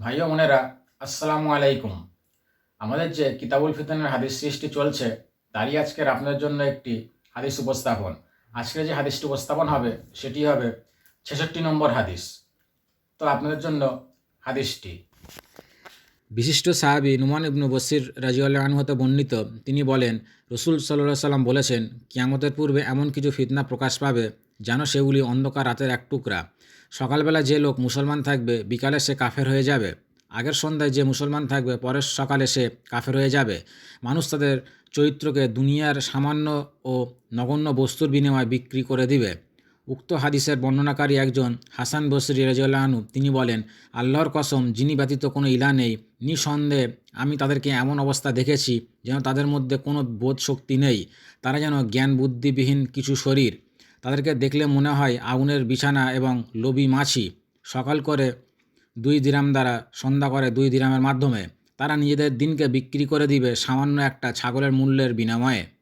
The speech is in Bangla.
ভাই বোনেরা, আসসালামু আলাইকুম। আমাদের যে কিতাবুল ফিতনের হাদিস সৃষ্টি চলছে, তারই আজকের আপনার জন্য একটি হাদিস উপস্থাপন। আজকে যে হাদিসটি উপস্থাপন হবে, সেটি হবে ছেষট্টি নম্বর হাদিস। তো আপনাদের জন্য হাদিসটি। বিশিষ্ট সাহাবি নুমান ইবনু বসির রাজিউল্লাহ আনহতে বর্ণিত, তিনি বলেন, রসুল সাল্লাহ সাল্লাম বলেছেন, কিয়ামতের পূর্বে এমন কিছু ফিতনা প্রকাশ পাবে, যেন সেগুলি অন্ধকার রাতের এক টুকরা। সকালবেলা যে লোক মুসলমান থাকবে, বিকালে সে কাফের হয়ে যাবে। আগের সন্ধ্যায় যে মুসলমান থাকবে, পরের সকালে সে কাফের হয়ে যাবে। মানুষ তাদের চরিত্রকে দুনিয়ার সামান্য ও নগণ্য বস্তুর বিনিময়ে বিক্রি করে দিবে। উক্ত হাদিসের বর্ণনাকারী একজন হাসান বসরি রাজিউল্লাহনু তিনি বলেন, আল্লাহর কসম, যিনি ব্যতীত কোনো ইলা নেই। নিঃসন্দেহে আমি তাদেরকে এমন অবস্থা দেখেছি যেন তাদের মধ্যে কোনো বোধ শক্তি নেই। তারা যেন জ্ঞান বুদ্ধিবিহীন কিছু শরীর। তাদেরকে দেখলে মনে হয় আগুনের বিছানা এবং লোভী মাছি। সকাল করে দুই দিরাম দ্বারা সন্ধ্যা করে দুই দিরামের মাধ্যমে। তারা নিজেদের দিনকে বিক্রি করে দিবে সামান্য একটা ছাগলের মূল্যের বিনিময়ে।